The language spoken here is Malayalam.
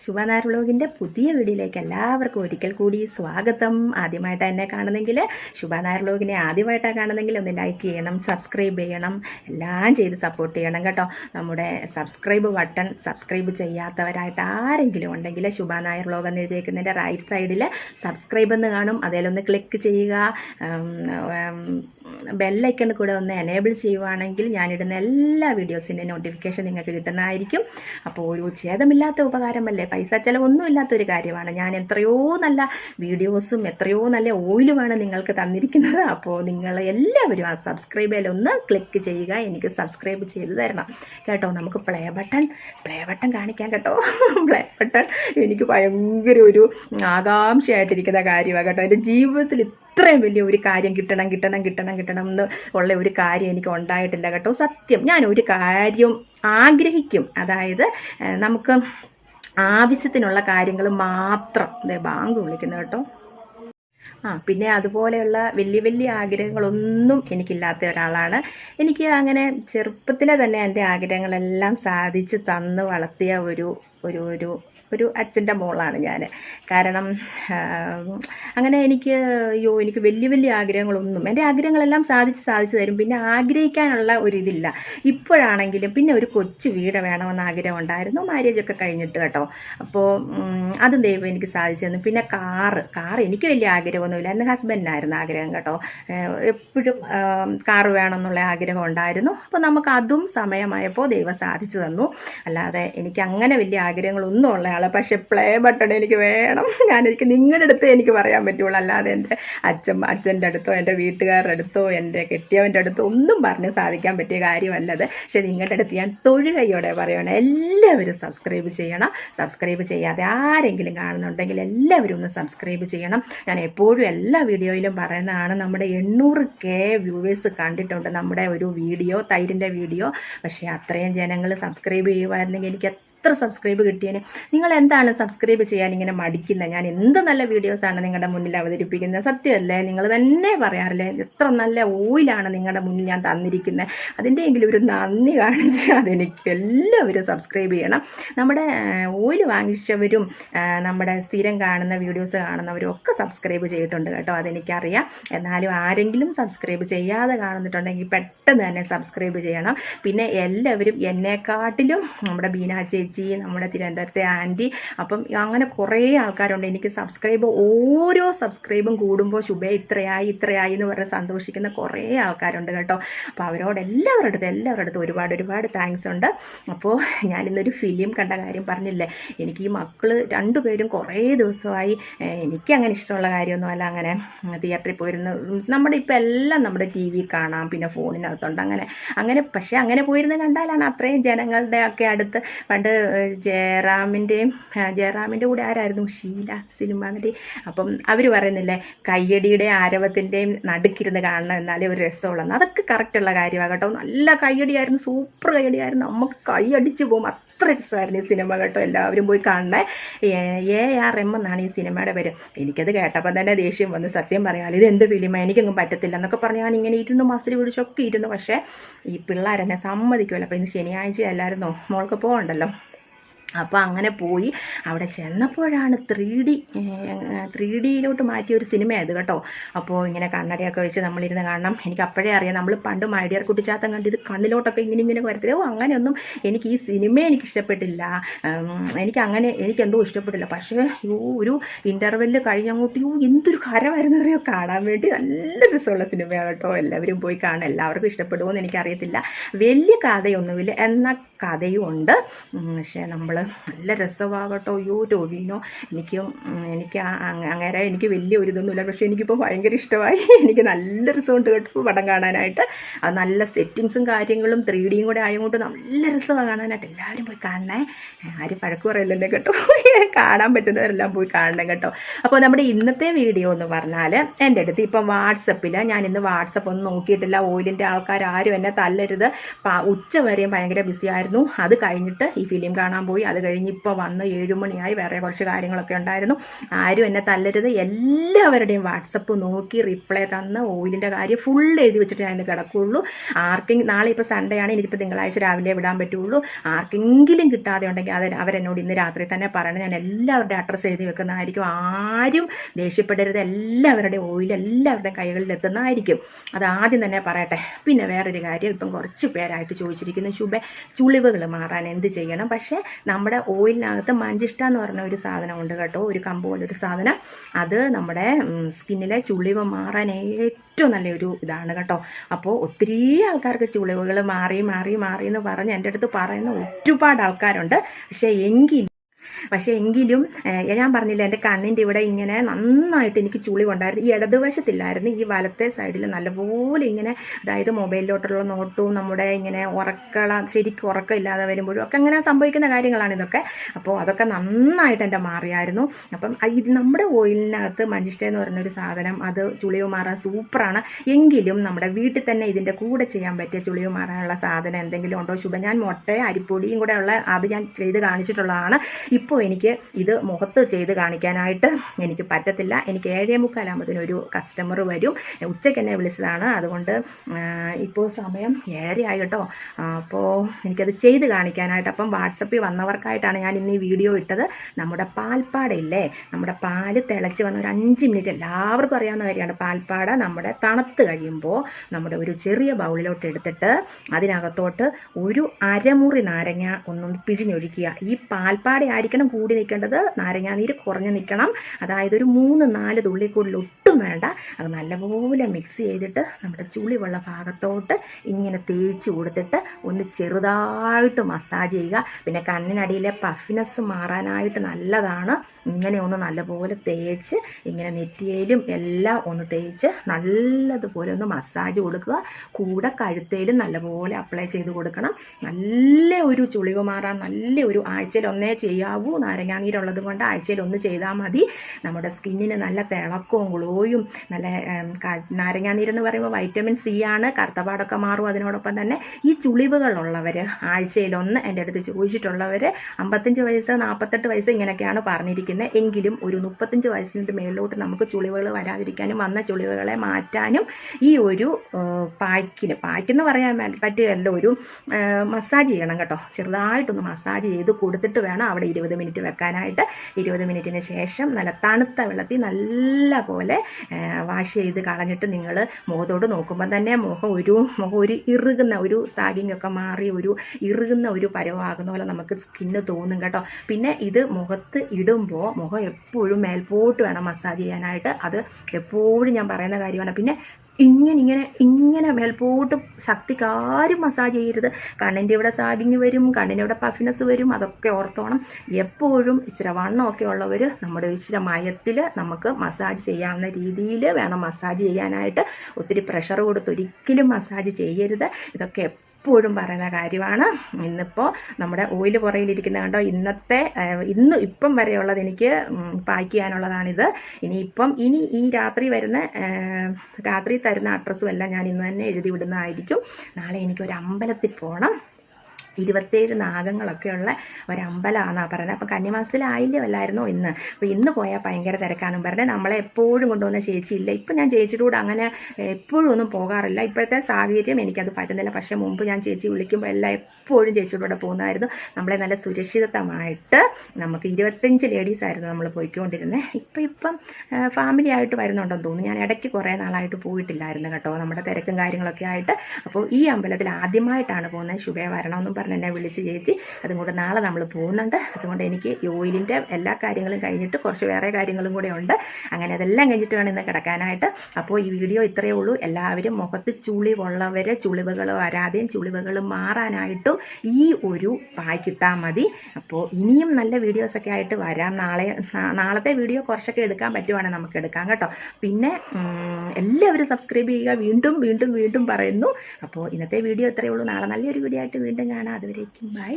ശുഭനാർ വ്ലോഗിന്റെ പുതിയ വീഡിയോയിലേക്ക് എല്ലാവർക്കും ഒരിക്കൽ കൂടി സ്വാഗതം. ആദ്യമായിട്ട് എന്നെ കാണുന്നെങ്കിൽ ശുഭനാർ വ്ലോഗിനെ ആദ്യമായിട്ടാണ് കാണുന്നെങ്കിൽ ഒന്ന് ലൈക്ക് ചെയ്യണം സബ്സ്ക്രൈബ് ചെയ്യണം എല്ലാം ചെയ്ത് സപ്പോർട്ട് ചെയ്യണം കേട്ടോ. നമ്മുടെ സബ്സ്ക്രൈബ് ബട്ടൺ സബ്സ്ക്രൈബ് ചെയ്യാത്തവരായിട്ട് ആരെങ്കിലും ഉണ്ടെങ്കിൽ ശുഭനായർ വ്ലോഗ് എന്ന് എഴുതിയേക്കുന്നതിന്റെ റൈറ്റ് സൈഡിൽ സബ്സ്ക്രൈബ് എന്ന് കാണും. അതിലൊന്ന് ക്ലിക്ക് ചെയ്യുക. ബെല്ലൈക്കൺ കൂടെ ഒന്ന് എനേബിൾ ചെയ്യുവാണെങ്കിൽ ഞാനിടുന്ന എല്ലാ വീഡിയോസിന്റെ നോട്ടിഫിക്കേഷൻ നിങ്ങൾക്ക് കിട്ടുന്നതായിരിക്കും. അപ്പോൾ ഒരു ഛേദമില്ലാത്ത ഉപകാരമല്ലേ? പൈസ ചിലവൊന്നും ഇല്ലാത്തൊരു കാര്യമാണ്. ഞാൻ എത്രയോ നല്ല വീഡിയോസും എത്രയോ നല്ല ഓയിലുമാണ് നിങ്ങൾക്ക് തന്നിരിക്കുന്നത്. അപ്പോൾ നിങ്ങൾ എല്ലാവരും ആ സബ്സ്ക്രൈബ് ഒന്ന് ക്ലിക്ക് ചെയ്യുക. എനിക്ക് സബ്സ്ക്രൈബ് ചെയ്ത് തരണം. കേട്ടോ നമുക്ക് പ്ലേ ബട്ടൺ പ്ലേ ബട്ടൺ കാണിക്കാം കേട്ടോ. പ്ലേ ബട്ടൺ എനിക്ക് ഭയങ്കര ഒരു ആകാംക്ഷയായിട്ടിരിക്കുന്ന കാര്യമാണ് കേട്ടോ. എന്റെ ജീവിതത്തിൽ ഇത്രയും വലിയ ഒരു കാര്യം കിട്ടണം കിട്ടണം കിട്ടണം കിട്ടണം എന്ന് ഉള്ള ഒരു കാര്യം എനിക്ക് ഉണ്ടായിട്ടില്ല കേട്ടോ. സത്യം. ഞാൻ ഒരു കാര്യം ആഗ്രഹിക്കും. അതായത് നമുക്ക് ആവശ്യത്തിനുള്ള കാര്യങ്ങൾ മാത്രം. ദേ ബാങ്ക് വിളിക്കുന്നു കേട്ടോ. ആ പിന്നെ അതുപോലെയുള്ള വലിയ വലിയ ആഗ്രഹങ്ങളൊന്നും എനിക്കില്ലാത്ത ഒരാളാണ്. എനിക്ക് അങ്ങനെ ചെറുപ്പത്തിലെ തന്നെ എന്റെ ആഗ്രഹങ്ങളെല്ലാം സാധിച്ച് തന്ന് വളർത്തിയ ഒരു ഒരു ഒരു ഒരു അച്ഛന്റെ മോളാണ് ഞാൻ കാരണം അങ്ങനെ എനിക്ക് അയ്യോ എനിക്ക് വലിയ വലിയ ആഗ്രഹങ്ങളൊന്നും എന്റെ ആഗ്രഹങ്ങളെല്ലാം സാധിച്ച് സാധിച്ചു തരും. പിന്നെ ആഗ്രഹിക്കാനുള്ള ഒരിതില്ല. ഇപ്പോഴാണെങ്കിലും പിന്നെ ഒരു കൊച്ചു വീട് വേണമെന്ന് ആഗ്രഹം ഉണ്ടായിരുന്നു ഒക്കെ കഴിഞ്ഞിട്ട് കേട്ടോ. അപ്പോൾ അതും ദൈവം എനിക്ക് സാധിച്ചു തന്നു. പിന്നെ കാറ് കാർ എനിക്ക് വലിയ ആഗ്രഹമൊന്നുമില്ല. എന്റെ ഹസ്ബൻഡിനായിരുന്നു ആഗ്രഹം കേട്ടോ. എപ്പോഴും കാറ് വേണമെന്നുള്ള ആഗ്രഹം ഉണ്ടായിരുന്നു. അപ്പോൾ നമുക്ക് അതും സമയമായപ്പോൾ ദൈവം സാധിച്ചു തന്നു. അല്ലാതെ എനിക്ക് അങ്ങനെ വലിയ ആഗ്രഹങ്ങളൊന്നും ഉള്ള ആളെ. പക്ഷെ പ്ലേ ബട്ടൺ എനിക്ക് വേണം. ഞാൻ എനിക്ക് നിങ്ങളുടെ അടുത്ത് എനിക്ക് പറയാൻ പറ്റുള്ളൂ. അല്ലാതെ എന്റെ അച്ഛൻ അച്ഛന്റെ അടുത്തോ എന്റെ വീട്ടുകാരുടെ അടുത്തോ എന്റെ കെട്ടിയവന്റെ അടുത്തോ ഒന്നും പറഞ്ഞ് സാധിക്കാൻ പറ്റിയ കാര്യമല്ലത്. പക്ഷെ നിങ്ങളുടെ അടുത്ത് ഞാൻ തൊഴുകയോടെ പറയണം എല്ലാവരും സബ്സ്ക്രൈബ് ചെയ്യണം. സബ്സ്ക്രൈബ് ചെയ്യാതെ ആരെങ്കിലും കാണുന്നുണ്ടെങ്കിൽ എല്ലാവരും ഒന്ന് സബ്സ്ക്രൈബ് ചെയ്യണം. ഞാൻ എപ്പോഴും എല്ലാ വീഡിയോയിലും പറയുന്നതാണ് നമ്മുടെ എണ്ണൂറ് കെ വ്യൂവേഴ്സ് കണ്ടിട്ടുണ്ട്. നമ്മുടെ ഒരു വീഡിയോ തൈരിന്റെ വീഡിയോ. പക്ഷേ അത്രയും ജനങ്ങൾ സബ്സ്ക്രൈബ് ചെയ്യുമായിരുന്നെങ്കിൽ എനിക്ക് എത്ര സബ്സ്ക്രൈബ് കിട്ടിയേനെ? നിങ്ങൾ എന്താണ് സബ്സ്ക്രൈബ് ചെയ്യാൻ ഇങ്ങനെ മടിക്കുന്നത് ഞാൻ എന്ത് നല്ല വീഡിയോസാണ് നിങ്ങളുടെ മുന്നിൽ അവതരിപ്പിക്കുന്നത്. സത്യമല്ലേ നിങ്ങൾ തന്നെ പറയാറില്ലേ? എത്ര നല്ല ഓയിലാണ് നിങ്ങളുടെ മുന്നിൽ ഞാൻ തന്നിരിക്കുന്നത് അതിന്റെയെങ്കിലും ഒരു നന്ദി കാണിച്ച് അതെനിക്ക് എല്ലാവരും സബ്സ്ക്രൈബ് ചെയ്യണം. നമ്മുടെ ഓയിൽ വാങ്ങിച്ചവരും നമ്മുടെ സ്ഥിരം കാണുന്ന വീഡിയോസ് കാണുന്നവരും ഒക്കെ സബ്സ്ക്രൈബ് ചെയ്തിട്ടുണ്ട് കേട്ടോ. അതെനിക്കറിയാം. എന്നാലും ആരെങ്കിലും സബ്സ്ക്രൈബ് ചെയ്യാതെ കാണുന്നിട്ടുണ്ടെങ്കിൽ പെട്ടെന്ന് തന്നെ സബ്സ്ക്രൈബ് ചെയ്യണം. പിന്നെ എല്ലാവരും എന്നെക്കാട്ടിലും നമ്മുടെ ബീനാ ചേച്ചി നമ്മുടെ തിരുവനന്തപുരത്തെ ആന്റി. അപ്പം അങ്ങനെ കുറേ ആൾക്കാരുണ്ട്. എനിക്ക് സബ്സ്ക്രൈബ് ഓരോ സബ്സ്ക്രൈബും കൂടുമ്പോൾ ശുഭ ഇത്രയായി ഇത്രയായി എന്ന് പറഞ്ഞ് സന്തോഷിക്കുന്ന കുറേ ആൾക്കാരുണ്ട് കേട്ടോ. അപ്പോൾ അവരോട് എല്ലാവരുടെ അടുത്ത് എല്ലാവരുടെ അടുത്ത് ഒരുപാട് ഒരുപാട് താങ്ക്സ് ഉണ്ട്. അപ്പോൾ ഞാനിന്നൊരു ഫിലിം കണ്ട കാര്യം പറഞ്ഞില്ലേ? എനിക്ക് ഈ മക്കൾ രണ്ടുപേരും കുറേ ദിവസമായി എനിക്ക് അങ്ങനെ ഇഷ്ടമുള്ള കാര്യമൊന്നുമല്ല അങ്ങനെ തിയേറ്ററിൽ പോയിരുന്ന. നമ്മുടെ ഇപ്പം എല്ലാം നമ്മുടെ ടി വി കാണാം പിന്നെ ഫോണിനകത്തുണ്ട് അങ്ങനെ അങ്ങനെ പക്ഷേ അങ്ങനെ പോയിരുന്ന കണ്ടാലാണ് അത്രയും ജനങ്ങളുടെ ഒക്കെ അടുത്ത് പണ്ട് ജയറാമിന്റെയും ജയറാമിന്റെ കൂടെ ആരായിരുന്നു? ഷീല സിനിമ നടി. അപ്പം അവർ പറയുന്നില്ലേ കയ്യടിയുടെ ആരവത്തിന്റെയും നടുക്കിരുന്ന് കാണണം എന്നാലേ ഒരു രസമുള്ളൂ. അതൊക്കെ കറക്റ്റുള്ള കാര്യമാണ് കേട്ടോ. നല്ല കയ്യടിയായിരുന്നു സൂപ്പർ കയ്യടിയായിരുന്നു. നമുക്ക് കൈയടിച്ച് പോകും. അത്ര രസമായിരുന്നു ഈ സിനിമ കേട്ടോ. എല്ലാവരും പോയി കാണണേ. എ ആർ എം എന്നാണ് ഈ സിനിമയുടെ പേര്. എനിക്കത് കേട്ടപ്പോൾ തന്നെ ദേഷ്യം വന്ന്. സത്യം പറയാം ഇത് എന്ത് ഫിലിമാണ് എനിക്കൊന്നും പറ്റത്തില്ല എന്നൊക്കെ പറഞ്ഞ് ഞാൻ ഇങ്ങനെ ഇരുന്ന് മസിൽ പിടിച്ചൊക്കെ ഇരുന്നു. പക്ഷേ ഈ പിള്ളേരെന്നെ സമ്മതിക്കുമല്ലോ അപ്പോൾ ഇന്ന് ശനിയാഴ്ച എല്ലാവരും മോൾക്ക് പോകണ്ടല്ലോ അപ്പോൾ അങ്ങനെ പോയി. അവിടെ ചെന്നപ്പോഴാണ് ത്രീ ഡി ത്രീ ഡിയിലോട്ട് മാറ്റിയ ഒരു സിനിമയായത് കേട്ടോ. അപ്പോൾ ഇങ്ങനെ കണ്ണടയൊക്കെ വെച്ച് നമ്മളിരുന്ന് കാണണം. എനിക്ക് അപ്പോഴേ അറിയാം നമ്മൾ പണ്ട് മൈഡിയർ കുട്ടിച്ചാത്തം കണ്ട് ഇത് കണ്ണിലോട്ടൊക്കെ ഇങ്ങനെ ഇങ്ങനെ വരത്തില്ല? ഓ അങ്ങനെയൊന്നും എനിക്ക് ഈ സിനിമ എനിക്ക് ഇഷ്ടപ്പെട്ടില്ല. എനിക്ക് അങ്ങനെ എനിക്കെന്തോ ഇഷ്ടപ്പെട്ടില്ല. പക്ഷേ യോ ഒരു ഇന്റർവെല്ല് കഴിഞ്ഞങ്ങോട്ട് യോ എന്തൊരു കരമായിരുന്നു അറിയോ? കാണാൻ വേണ്ടി നല്ല രസമുള്ള സിനിമയാണ് കേട്ടോ. എല്ലാവരും പോയി കാണാം എല്ലാവർക്കും ഇഷ്ടപ്പെടുമോ എന്ന് എനിക്കറിയത്തില്ല. വലിയ കഥയൊന്നുമില്ല. എന്ന കഥയും ഉണ്ട് പക്ഷേ നമ്മൾ നല്ല രസമാകട്ടോ അയ്യോ ടോവിനോ എനിക്ക് എനിക്ക് അങ്ങനെ എനിക്ക് വലിയ ഒരു ഇതൊന്നുമില്ല. പക്ഷേ എനിക്കിപ്പോൾ ഭയങ്കര ഇഷ്ടമായി. എനിക്ക് നല്ല രസമുണ്ട് കേട്ടോ പടം കാണാനായിട്ട്. അത് നല്ല സെറ്റിങ്സും കാര്യങ്ങളും ത്രീ ഡിയും കൂടെ ആയതുകൊണ്ട് നല്ല രസമാണ് കാണാനായിട്ട്. എല്ലാവരും പോയി കാണണേ. ആരും പഴക്ക് പറയില്ലല്ലേ കേട്ടോ. കാണാൻ പറ്റുന്നവരെല്ലാം പോയി കാണണം കേട്ടോ. അപ്പോൾ നമ്മുടെ ഇന്നത്തെ വീഡിയോ എന്ന് പറഞ്ഞാൽ എന്റെ അടുത്ത് ഇപ്പം വാട്സപ്പിൽ ഞാൻ ഇന്ന് വാട്സപ്പ് ഒന്നും നോക്കിയിട്ടില്ല. ഓയിലിന്റെ ആൾക്കാർ ആരും എന്നെ തല്ലരുത്. ഉച്ച വരെയും ഭയങ്കര ബിസി ആയിരുന്നു. അത് കഴിഞ്ഞിട്ട് ഈ ഫിലിം കാണാൻ പോയി. അത് കഴിഞ്ഞ് ഇപ്പോൾ വന്ന് ഏഴുമണിയായി വേറെ കുറച്ച് കാര്യങ്ങളൊക്കെ ഉണ്ടായിരുന്നു. ആരും എന്നെ തല്ലരുത്. എല്ലാവരുടെയും വാട്സപ്പ് നോക്കി റിപ്ലൈ തന്ന് ഓയിലിന്റെ കാര്യം ഫുൾ എഴുതി വെച്ചിട്ട് ഞാൻ ഇന്ന് കിടക്കുകയുള്ളൂ ആർക്കെങ്കിലും നാളെ ഇപ്പോൾ സൺഡേ ആണ്. എനിക്കിപ്പോൾ തിങ്കളാഴ്ച രാവിലെ വിടാൻ പറ്റുള്ളൂ. ആർക്കെങ്കിലും കിട്ടാതെ ഉണ്ടെങ്കിൽ അത് അവരെന്നോട് ഇന്ന് രാത്രി തന്നെ പറയണം. ഞാൻ എല്ലാവരുടെയും അഡ്രസ്സ് എഴുതി വെക്കുന്നതായിരിക്കും. ആരും ദേഷ്യപ്പെടരുത്. എല്ലാവരുടെയും ഓയിൽ എല്ലാവരുടെയും കൈകളിൽ എത്തുന്നതായിരിക്കും. അത് ആദ്യം തന്നെ പറയട്ടെ. പിന്നെ വേറൊരു കാര്യം. ഇപ്പം കുറച്ച് പേരായിട്ട് ചോദിച്ചിരിക്കുന്നു ശുഭ ചുളിവുകൾ മാറാൻ എന്ത് ചെയ്യണം? പക്ഷേ നമ്മുടെ ഓയിലിനകത്ത് മഞ്ചിഷ്ട എന്ന് പറഞ്ഞ ഒരു സാധനം ഉണ്ട് കേട്ടോ. ഒരു കമ്പ് പോലൊരു സാധനം. അത് നമ്മുടെ സ്കിന്നിലെ ചുളിവ് മാറാൻ ഏറ്റവും നല്ലൊരു ഇതാണ് കേട്ടോ. അപ്പോൾ ഒത്തിരി ആൾക്കാർക്ക് ചുളിവുകൾ മാറി മാറി മാറി എന്ന് പറഞ്ഞ് എന്റെ അടുത്ത് പറയുന്ന ഒരുപാട് ആൾക്കാരുണ്ട്. പക്ഷേ എങ്കിൽ പക്ഷേ എങ്കിലും ഞാൻ പറഞ്ഞില്ല എന്റെ കണ്ണിന്റെ ഇവിടെ ഇങ്ങനെ നന്നായിട്ട് എനിക്ക് ചുളി കൊണ്ടായിരുന്നു. ഈ ഇടതുവശത്തില്ലായിരുന്നു. ഈ വലത്തെ സൈഡിൽ നല്ലപോലെ ഇങ്ങനെ അതായത് മൊബൈലിലോട്ടുള്ള നോട്ടവും നമ്മുടെ ഇങ്ങനെ ഉറക്കള ശരിക്കും ഉറക്കം ഇല്ലാതെ വരുമ്പോഴും ഒക്കെ അങ്ങനെ സംഭവിക്കുന്ന കാര്യങ്ങളാണ് ഇതൊക്കെ. അപ്പോൾ അതൊക്കെ നന്നായിട്ട് എന്റെ മാറിയായിരുന്നു. അപ്പം ഇത് നമ്മുടെ ഓയിലിനകത്ത് മഞ്ചിഷ്ട എന്ന് പറഞ്ഞൊരു സാധനം അത് ചുളിവ് മാറാൻ സൂപ്പറാണ്. എങ്കിലും നമ്മുടെ വീട്ടിൽ തന്നെ ഇതിന്റെ കൂടെ ചെയ്യാൻ പറ്റിയ ചുളിവ് മാറാനുള്ള സാധനം എന്തെങ്കിലും ഉണ്ടോ? ശുഭ ഞാൻ മുട്ടയും അരിപ്പൊടിയും കൂടെ ഉള്ള അത് ഞാൻ ചെയ്ത് കാണിച്ചിട്ടുള്ളതാണ്. ഇപ്പോൾ എനിക്ക് ഇത് മുഖത്ത് ചെയ്ത് കാണിക്കാനായിട്ട് എനിക്ക് പറ്റത്തില്ല. എനിക്ക് ഏഴേ മുക്കാലാകുമ്പോഴത്തേനും ഒരു കസ്റ്റമർ വരും. ഉച്ചയ്ക്ക് എന്നെ വിളിച്ചതാണ്. അതുകൊണ്ട് ഇപ്പോൾ സമയം ഏഴര ആയി കേട്ടോ. അപ്പോൾ എനിക്കത് ചെയ്ത് കാണിക്കാനായിട്ട് അപ്പം വാട്സപ്പിൽ വന്നവർക്കായിട്ടാണ് ഞാൻ ഇന്ന് ഈ വീഡിയോ ഇട്ടത്. നമ്മുടെ പാൽപ്പാടയില്ലേ? നമ്മുടെ പാൽ തിളച്ച് വന്ന ഒരു അഞ്ച് മിനിറ്റ് എല്ലാവർക്കും അറിയാവുന്ന കാര്യമാണ്. പാൽപ്പാട നമ്മുടെ തണുത്ത് കഴിയുമ്പോൾ നമ്മുടെ ഒരു ചെറിയ ബൗളിലോട്ട് എടുത്തിട്ട് അതിനകത്തോട്ട് ഒരു അരമുറി നാരങ്ങ ഒന്നും പിഴിഞ്ഞൊഴിക്കുക. ഈ പാൽപ്പാട ആയിരിക്കണം കൂടി നിൽക്കേണ്ടത് നാരങ്ങാനീര് കുറഞ്ഞ് നിൽക്കണം. അതായത് ഒരു മൂന്ന് നാല് തുള്ളി കൂടുതൽ ഒട്ടും വേണ്ട. അത് നല്ലപോലെ മിക്സ് ചെയ്തിട്ട് നമ്മുടെ ചുളിവുള്ള ഭാഗത്തോട്ട് ഇങ്ങനെ തേച്ച് കൊടുത്തിട്ട് ഒന്ന് ചെറുതായിട്ട് മസാജ് ചെയ്യുക. പിന്നെ കണ്ണിനടിയിലെ പഫിനെസ് മാറാനായിട്ട് നല്ലതാണ്. ഇങ്ങനെ ഒന്ന് നല്ലപോലെ തേച്ച് ഇങ്ങനെ നെറ്റിയിലും എല്ലാം ഒന്ന് തേച്ച് നല്ലതുപോലെ ഒന്ന് മസാജ് കൊടുക്കുക. കൂടെ കഴുത്തേലും നല്ലപോലെ അപ്ലൈ ചെയ്ത് കൊടുക്കണം. നല്ല ഒരു ചുളിവ് മാറാൻ നല്ല ഒരു ആഴ്ചയിൽ ഒന്നേ ചെയ്യാവൂ. നാരങ്ങാനീരുള്ളത് കൊണ്ട് ആഴ്ചയിൽ ഒന്ന് ചെയ്താൽ മതി. നമ്മുടെ സ്കിന്നിന് നല്ല തിളക്കവും ഗ്ലോയും നല്ല നാരങ്ങാനീരെന്ന് പറയുമ്പോൾ വൈറ്റമിൻ സി ആണ്. കറുത്തപാടൊക്കെ മാറും അതിനോടൊപ്പം തന്നെ. ഈ ചുളിവുകളുള്ളവർ ആഴ്ചയിലൊന്ന് എന്റെ അടുത്ത് ചോദിച്ചിട്ടുള്ളവർ അമ്പത്തഞ്ച് വയസ്സ് നാൽപ്പത്തെട്ട് വയസ്സ് ഇങ്ങനെയൊക്കെയാണ് പറഞ്ഞിരിക്കുന്നത്. എങ്കിലും ഒരു മുപ്പത്തഞ്ച് വയസ്സിന്റെ മേളിലോട്ട് നമുക്ക് ചുളിവുകൾ വരാതിരിക്കാനും വന്ന ചുളിവുകളെ മാറ്റാനും ഈ ഒരു പാക്കിന് പായ്ക്കെന്ന് പറയാൻ പറ്റുകയല്ല ഒരു മസാജ് ചെയ്യണം കേട്ടോ. ചെറുതായിട്ടൊന്ന് മസാജ് ചെയ്ത് കൊടുത്തിട്ട് വേണം അവിടെ ഇരുപത് മിനിറ്റ് വെക്കാനായിട്ട്. ഇരുപത് മിനിറ്റിന് ശേഷം നല്ല തണുത്ത വെള്ളത്തിൽ നല്ല പോലെ വാഷ് ചെയ്ത് കളഞ്ഞിട്ട് നിങ്ങൾ മുഖത്തോട്ട് നോക്കുമ്പോൾ തന്നെ മുഖം ഒരു മുഖം ഒരു ഇറുകുന്ന ഒരു സാഗിങ്ങൊക്കെ മാറി ഒരു ഇറുകുന്ന ഒരു പരവാകുന്ന പോലെ നമുക്ക് സ്കിന്ന് തോന്നും കേട്ടോ. പിന്നെ ഇത് മുഖത്ത് ഇടുമ്പോൾ മുഖം എപ്പോഴും മേൽപോട്ട് വേണം മസാജ് ചെയ്യാനായിട്ട്. അത് എപ്പോഴും ഞാൻ പറയുന്ന കാര്യമാണ്. പിന്നെ ഇങ്ങനെ ഇങ്ങനെ ഇങ്ങനെ മേൽപോട്ട് ശക്തിക്കാരും മസാജ് ചെയ്യരുത്. കണ്ണിന്റെ ഇവിടെ സാഗിങ് വരും കണ്ണിന്റെ ഇവിടെ പഫിനെസ് വരും. അതൊക്കെ ഓർത്തോണം. എപ്പോഴും ഇച്ചിരി വണ്ണമൊക്കെ ഉള്ളവർ നമ്മുടെ ഇച്ചിരി മയത്തിൽ നമുക്ക് മസാജ് ചെയ്യാവുന്ന രീതിയിൽ വേണം മസാജ് ചെയ്യാനായിട്ട്. ഒത്തിരി പ്രഷർ കൊടുത്ത് ഒരിക്കലും മസാജ് ചെയ്യരുത്. ഇതൊക്കെ എപ്പോഴും പറയുന്ന കാര്യമാണ്. ഇന്നിപ്പോൾ നമ്മുടെ ഓയിൽ പുറയിലിരിക്കുന്ന കണ്ടോ ഇന്നത്തെ ഇന്ന് ഇപ്പം വരെയുള്ളത് എനിക്ക് പാക്ക് ചെയ്യാനുള്ളതാണിത്. ഇനിയിപ്പം ഇനി ഈ രാത്രി വരുന്ന രാത്രി തരുന്ന അഡ്രസ്സും എല്ലാം ഞാൻ ഇന്ന് തന്നെ എഴുതി വിടുന്നതായിരിക്കും നാളെ എനിക്കൊരു അമ്പലത്തിൽ പോകണം ഇരുപത്തേഴ് നാഗങ്ങളൊക്കെയുള്ള ഒരമ്പലമാണെന്നാണ് പറയുന്നത് അപ്പോൾ കന്യമാസത്തിലായില്ലേ അല്ലായിരുന്നോ ഇന്ന്? അപ്പോൾ ഇന്ന് പോയാൽ ഭയങ്കര തിരക്കാണെന്നും പറഞ്ഞത് നമ്മളെ എപ്പോഴും കൊണ്ടുവന്ന ചേച്ചി ഇല്ല. ഇപ്പം ഞാൻ ചേച്ചിയുടെ കൂടെ അങ്ങനെ എപ്പോഴും ഒന്നും പോകാറില്ല. ഇപ്പോഴത്തെ സാഹചര്യം എനിക്കത് പറ്റുന്നില്ല. പക്ഷേ മുമ്പ് ഞാൻ ചേച്ചി വിളിക്കുമ്പോൾ എല്ലാം എപ്പോഴും ചേച്ചിയുടെ കൂടെ പോകുന്നതായിരുന്നു. നമ്മളെ നല്ല സുരക്ഷിതമായിട്ട് നമുക്ക് ഇരുപത്തഞ്ച് ലേഡീസ് ആയിരുന്നു നമ്മൾ പോയിക്കൊണ്ടിരുന്നത് ഇപ്പം ഇപ്പം ഫാമിലി ആയിട്ട് വരുന്നുണ്ടെന്ന് തോന്നുന്നു. ഞാൻ ഇടയ്ക്ക് കുറേ നാളായിട്ട് പോയിട്ടില്ലായിരുന്നു കേട്ടോ. നമ്മുടെ തിരക്കും കാര്യങ്ങളൊക്കെ ആയിട്ട്. അപ്പോൾ ഈ അമ്പലത്തിൽ ആദ്യമായിട്ടാണ് പോകുന്നത് ശുഭേ വരണമെന്നും പറഞ്ഞ് എന്നെ വിളിച്ച് ചേച്ചി. അതും കൂടെ നാളെ നമ്മൾ പോകുന്നുണ്ട്. അതുകൊണ്ട് എനിക്ക് ഓയിലിന്റെ എല്ലാ കാര്യങ്ങളും കഴിഞ്ഞിട്ട് കുറച്ച് വേറെ കാര്യങ്ങളും കൂടെ ഉണ്ട്. അങ്ങനെ അതെല്ലാം കഴിഞ്ഞിട്ട് വേണം ഇന്ന് കിടക്കാനായിട്ട്. അപ്പോൾ ഈ വീഡിയോ ഇത്രയേ ഉള്ളൂ. എല്ലാവരും മുഖത്ത് ചുളിവുള്ളവർ ചുളിവുകൾ വരാതെയും ചുളിവുകൾ മാറാനായിട്ടും ഈ ഒരു പായ്ക്കിട്ടാൽ മതി. അപ്പോൾ ഇനിയും നല്ല വീഡിയോസൊക്കെ ആയിട്ട് വരാം. നാളെ നാളത്തെ വീഡിയോ കുറച്ചൊക്കെ എടുക്കാൻ പറ്റുവാണെങ്കിൽ നമുക്ക് എടുക്കാം കേട്ടോ. പിന്നെ എല്ലാവരും സബ്സ്ക്രൈബ് ചെയ്യുക. വീണ്ടും വീണ്ടും വീണ്ടും പറയുന്നു. അപ്പോൾ ഇന്നത്തെ വീഡിയോ ഇത്രയേ ഉള്ളൂ. നാളെ നല്ലൊരു വീഡിയോ ആയിട്ട് വീണ്ടും കാണാം. അതുവരേക്കും. ബൈ